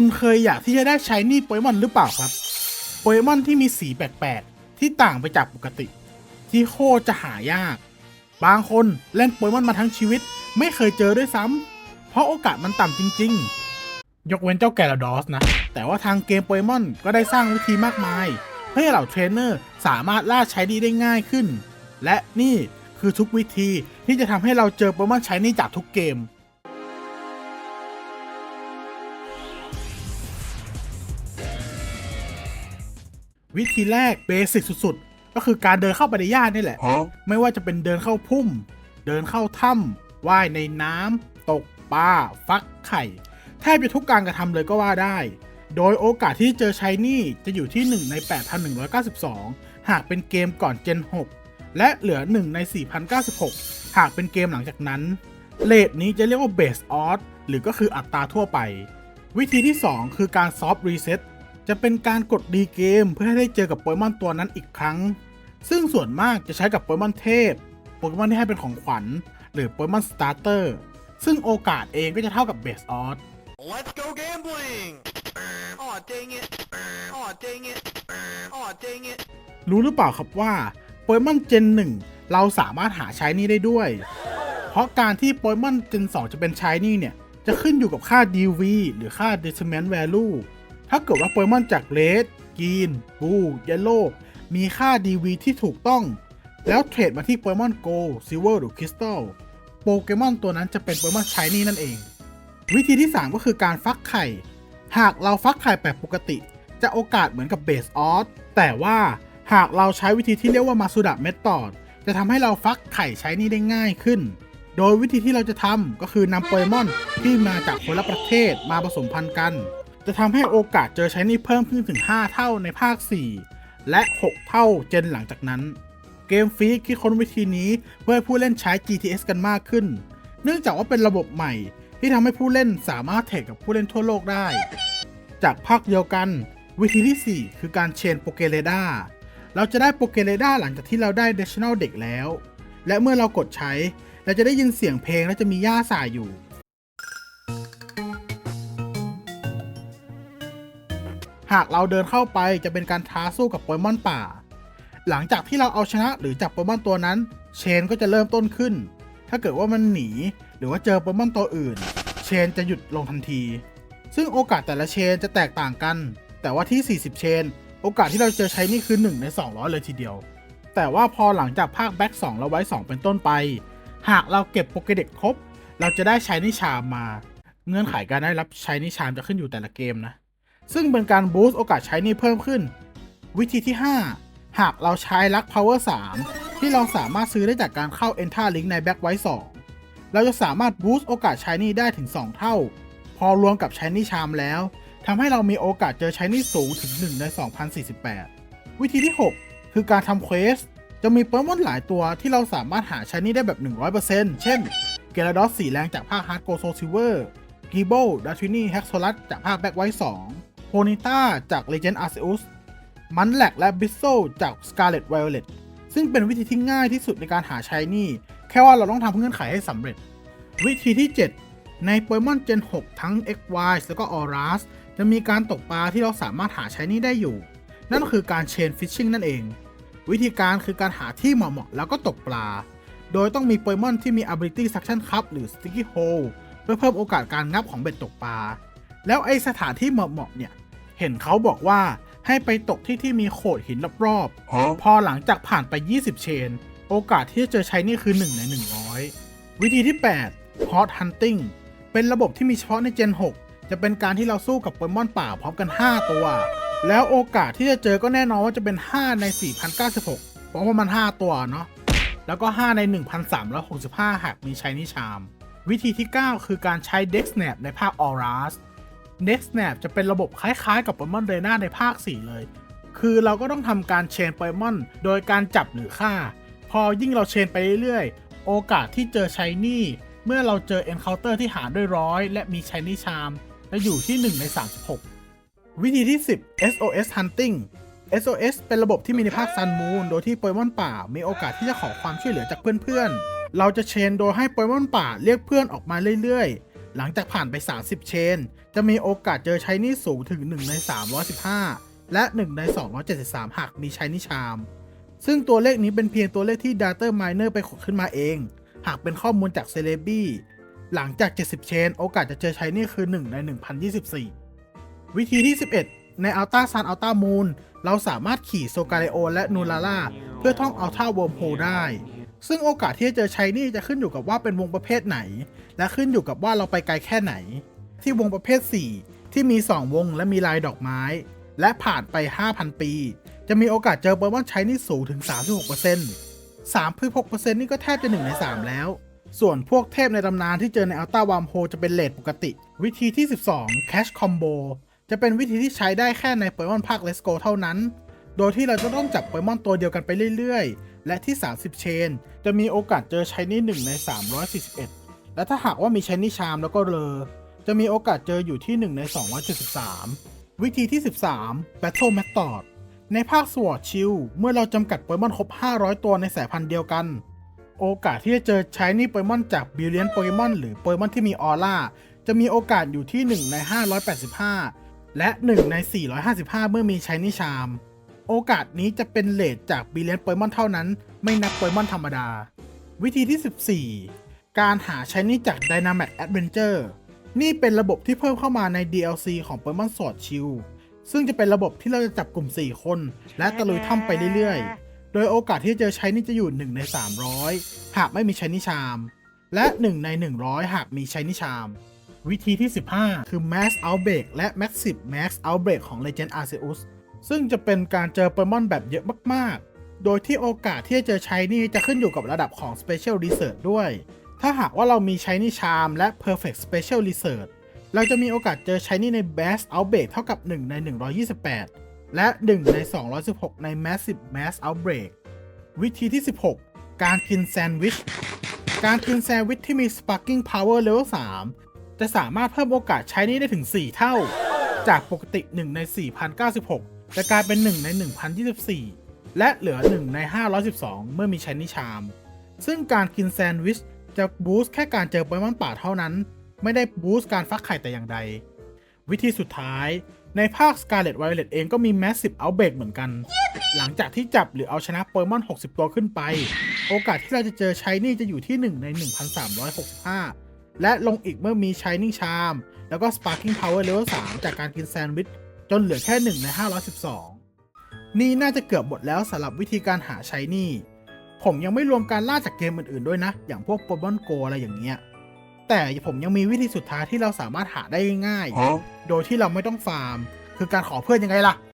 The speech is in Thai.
คุณเคยอยากที่จะได้ใช้นี่โปเกมอนหรือเปล่าครับ โปเกมอนที่มีสีแปลกๆ ที่ต่างไปจากปกติ ที่โคจะหายาก บางคนเล่นโปเกมอนมาทั้งชีวิต ไม่เคยเจอด้วยซ้ำ เพราะโอกาสมันต่ำจริง ๆ ยกเว้นเจ้าแกลาดอสนะ แต่ว่าทางเกมโปเกมอนก็ได้สร้างวิธีมากมาย เพื่อให้เหล่าเทรนเนอร์สามารถล่าใช้ดีได้ง่ายขึ้น และนี่คือทุกวิธีที่จะทำให้เราเจอโปเกมอนใช้นี่จากทุกเกม วิธีแรกเบสิกสุดๆ ก็คือการเดินเข้าไปในย่านนี่แหละ Huh? ไม่ว่าจะเป็นเดินเข้าพุ่ม เดินเข้าถ้ำว่ายในน้ำตกปลาฟักไข่ แทบจะทุกการกระทำเลยก็ว่าได้ โดยโอกาสที่เจอชายนี่จะอยู่ที่ 1 ใน 8,192 หากเป็นเกมก่อนเจน 6 และเหลือ 1 ใน 4,096 หากเป็นเกมหลังจากนั้นเลทนี้จะเรียกว่า base odd หรือก็คืออัตราทั่วไป วิธีที่ 2 คือการ soft reset จะเป็นการกดดีเกมเพื่อให้ได้เจอกับโปเกมอนตัวนั้นอีกครั้ง ซึ่งส่วนมากจะใช้กับโปเกมอนเทพ โปเกมอนที่ให้เป็นของขวัญ หรือโปเกมอนสตาร์เตอร์ ซึ่งโอกาสเองก็จะเท่ากับเบสออส Let's go gambling! Aw, dang it! Aw, dang it! Aw, dang it! รู้หรือเปล่าครับว่าโปเกมอนเจน1เราสามารถหาใช้นี่ได้ด้วย เพราะการที่โปเกมอนเจน2จะเป็นใช้นี่เนี่ย จะขึ้นอยู่กับค่า DV หรือค่า Deciment Value ถ้าเกิดว่าโปเกมอนจาก Red Green Blue Yellow มีค่า DV ที่ถูกต้อง แล้วเทรดมาที่โปเกมอน Gold Silver หรือ Crystal โปเกมอนตัวนั้นจะเป็นโปเกมอนใช้นี่นั่นเอง วิธีที่ 3 ก็คือการฟักไข่ หากเราฟักไข่แบบปกติ จะโอกาสเหมือนกับเบสออสแต่ว่าหากเราใช้วิธีที่เรียกว่ามาสุดะเมธอดจะทำให้เราฟักไข่ใช้นี่ได้ง่ายขึ้น โดยวิธีที่เราจะทำก็คือนำโปเกมอนที่มาจากคนละประเทศมาผสมพันธุ์กัน จะทำให้โอกาสเจอใช้นี่เพิ่มขึ้นถึง 5 เท่าในภาค 4 และ 6 เท่าเจนหลังจากนั้น เกมฟรีคิดค้นวิธีนี้เพื่อให้ผู้เล่นใช้ GTS กันมากขึ้น เนื่องจากว่าเป็นระบบใหม่ที่ทำให้ผู้เล่นสามารถเทรดกับผู้เล่นทั่วโลกได้ จากภาคเดียวกัน วิธีที่ 4 คือการเชนโปเกเรดาเราจะได้โปเกเรดาหลังจากที่เราได้ National เด็กแล้ว และเมื่อเรากดใช้เราจะได้ยินเสียงเพลงและจะมีหญ้าสายอยู่ หากเราเดินเข้าไปจะเป็นการท้าสู้กับโปเกมอนป่า หลังจากที่เราเอาชนะหรือจับโปเกมอนตัวนั้น เชนก็จะเริ่มต้นขึ้น ถ้าเกิดว่ามันหนี หรือว่าเจอโปเกมอนตัวอื่น เชนจะหยุดลงทันที ซึ่งโอกาสแต่ละเชนจะแตกต่างกัน แต่ว่าที่ 40 เชน โอกาสที่เราเจอใช้นี่คือ 1 ใน 200 เลยทีเดียว แต่ว่าพอหลังจากภาคแบ็ก2แล้วไว้ 2 เป็นต้นไป หากเราเก็บโปเกเด็กครบ เราจะได้ใช้นิชามมา เงื่อนไขการได้รับใช้นิชามจะขึ้นอยู่แต่ละเกมนะ ซึ่งเป็นการบูสต์โอกาสใช้นี่เพิ่มขึ้น วิธีที่ 5 หากเราใช้ลัก Power 3 ที่เราสามารถซื้อได้จากการเข้า Enter Link ใน Back ไว้ 2 เราจะสามารถบูสต์โอกาสใช้นี่ได้ถึง 2 เท่า พอรวมกับใช้นี่ชามแล้วทำให้เรามีโอกาสเจอใช้นี่สูงถึง 1 ใน 2048 วิธีที่ 6 คือการทำเควสจะมีโปเกมอนหลายตัวที่เราสามารถหาใช้นี่ได้แบบ 100%เช่น เกลาดอสสีแรงจากภาค Hard Gold Soul Silver กีโบดาทินี่แฮกโซลัสจากภาคแบ็กไวท์2 โพนิต้าจาก Legend Arceus มันแลกและบิสโซจาก Scarlet Violet ซึ่งเป็นวิธีที่ง่ายที่สุดในการหาใช้นี่ แค่ว่าเราต้องทำเงื่อนไขให้สำเร็จ วิธีที่ 7 ในโปเกมอน Gen 6ทั้ง XY แล้วก็ Auras จะมีการตกปลาที่เราสามารถหาใช้นี่ได้อยู่ นั่นก็คือการเชนฟิชชิงนั่นเอง วิธีการคือการหาที่เหมาะๆแล้วก็ตกปลา โดยต้องมีโปเกมอนที่มี ability suction cup หรือ sticky hole เพื่อเพิ่มโอกาสการงับของเบ็ดตกปลา แล้วไอสถานที่เหมาะๆเนี่ย เห็นเขาบอกว่าให้ไปตกที่ที่มีโขดหินรอบๆ Huh? พอหลังจากผ่านไป 20 เชน โอกาสที่จะเจอใช้นี่คือ 1 ใน 100 วิธีที่ 8 Hot Hunting เป็นระบบที่มีเฉพาะใน Gen 6 จะเป็นการที่เราสู้กับโปเกมอนป่าพร้อมกัน 5 ตัว แล้วโอกาสที่จะเจอก็แน่นอนว่าจะเป็น 5 ใน 4,096 เพราะว่ามัน 5 ตัวเนาะ แล้วก็ 5 ใน 1,365 หากมีใช้นิชาม วิธีที่ 9 คือการใช้ Dex Snap ในภาค Auras Dex Snap จะเป็นระบบคล้ายๆกับโปเกมอนเรน่าในภาค 4 เลย คือเราก็ต้องทำการเชนโปเกมอนโดยการจับหรือฆ่า พอยิ่งเราเชนไปเรื่อยๆ โอกาสที่เจอชายนี่ เมื่อเราเจอ Encounter ที่หาด้วยร้อยและมีชายนี่ชาม จะอยู่ที่ 1 ใน 36 วิธีที่ 10 SOS Hunting SOS เป็นระบบที่มีในภาค Sun Moon โดยที่โปเกมอนป่ามีโอกาสที่จะขอความช่วยเหลือจากเพื่อนๆ เราจะเชนโดยให้โปเกมอนป่าเรียกเพื่อนออกมาเรื่อยๆ หลังจากผ่านไป 30 เชน จะมีโอกาสเจอใช้นี่สูงถึง 1 ใน 315 และ 1 ใน 273 หากมีใช้นี่ชาม ซึ่งตัวเลขนี้เป็นเพียงตัวเลขที่ Data Miner ไปขุดขึ้นมาเอง หากเป็นข้อมูลจาก c e l e b i หลังจาก 70 เชน โอกาสจะเจอใช้นี่คือ 1 ใน 1024 วิธีที่ 11 ใน Alta Sun Alta Moon เราสามารถขี่โซกาเลโอและนูลาล่าเพื่อท่อง Alta Wormhole ได้ซึ่งโอกาสที่จะเจอใช้นี่จะขึ้นอยู่กับว่าเป็นวงประเภทไหน และขึ้นอยู่กับว่าเราไปไกลแค่ไหน ที่วงประเภท 4 ที่มี 2 วงและมีลายดอกไม้ และผ่านไป 5,000 ปี จะมีโอกาสเจอโปเกมอนใช้นี่สูงถึง 36% 36%นี่ก็แทบจะ 1 ใน 3 แล้ว ส่วนพวกเทพในตำนานที่เจอในอัลต้าวามโฮจะเป็นเลทปกติ วิธีที่ 12 Cash Combo จะเป็นวิธีที่ใช้ได้แค่ในโปเกมอนภาค Let's Go เท่านั้น โดยที่เราจะต้องจับโปเกมอนตัวเดียวกันไปเรื่อยๆ และที่ 30 เชน จะมีโอกาสเจอใช้นี่1ใน 341 และถ้าหากว่ามีชนี่ชามแล้วก็เลอ จะมีโอกาสเจออยู่ที่ 1 ใน 273 วิธีที่ 13 Battle Method ในภาคสวอ d ชิลเมื่อเราจำกัดโปเกมอนครบ 500 ตัวในสายพันธุ์เดียวกัน โอกาสที่จะเจอใช้นี่โปเกมอนจากบิลเลียนโปเกมอนหรือโปเกมอนที่มีออร่าจะมีโอกาสอยู่ที่ 1 ใน 585 และ 1 ใน 455 เมื่อมีใช้นี่ชาม โอกาสนี้จะเป็นเลทจากบิลเลียนโปเกมอนเท่านั้น ไม่นับโปเกมอนธรรมดา วิธีที่ 14 การหาใช้นี่จาก Dynamax Adventure นี่เป็นระบบที่เพิ่มเข้ามาใน DLC ของ Pokemon Sword Shield ซึ่งจะเป็นระบบที่เราจะจับกลุ่ม 4 คน และตะลุยถ้ำไปเรื่อยๆ โดยโอกาสที่จะเจอใช้นี่จะอยู่ 1 ใน 300 หากไม่มีใช้นิชาม และ 1 ใน 100 หากมีใช้นิชาม วิธีที่ 15 คือ Max Outbreak และ Massive Max Outbreak ของ Legend Arceus ซึ่งจะเป็นการเจอโปเกมอนแบบเยอะมากๆ โดยที่โอกาสที่จะเจอใช้นี่จะขึ้นอยู่กับระดับของ Special Research ด้วย ถ้าหากว่าเรามีใช้นี่ชามและ Perfect Special Research เราจะมีโอกาสเจอใช้นี่ใน Bass Outbreak เท่ากับ 1 ใน 128 และ 1 ใน 216 ใน Massive Mass Outbreak วิธีที่ 16 การกินแซนด์วิช การกินแซนด์วิชที่มี Sparking Power Level 3 จะสามารถเพิ่มโอกาสใช้นี่ได้ถึง 4 เท่า จากปกติ 1 ใน 4,096 จะกลายเป็น 1 ใน 1,024 และเหลือ 1 ใน 512 เมื่อมีใช้นี่ชาม ซึ่งการกินแซนด์วิช จะบูสต์แค่การเจอโปเกมอนป่าเท่านั้น ไม่ได้บูสต์การฟักไข่แต่อย่างใด วิธีสุดท้ายในภาค Scarlet Violet เองก็มี Massive Outbreak เหมือนกัน หลังจากที่จับหรือเอาชนะโปเกมอน 60 ตัวขึ้นไป โอกาสที่เราจะเจอชายนี่จะอยู่ที่ 1 ใน 1,365 และลงอีกเมื่อมี Shining Charm แล้วก็ Sparking Power Level 3 จากการกินแซนด์วิช จนเหลือแค่ 1 ใน 512 นี่น่าจะเกือบหมดแล้วสำหรับวิธีการหาใช้นี่ ผมยังไม่รวมการล่าจากเกมอื่นๆด้วยนะ อย่างพวกโปเกมอนโกอะไรอย่างเงี้ย แต่ผมยังมีวิธีสุดท้ายที่เราสามารถหาได้ง่ายๆโดยที่เราไม่ต้องฟาร์ม คือการขอเพื่อนยังไงล่ะ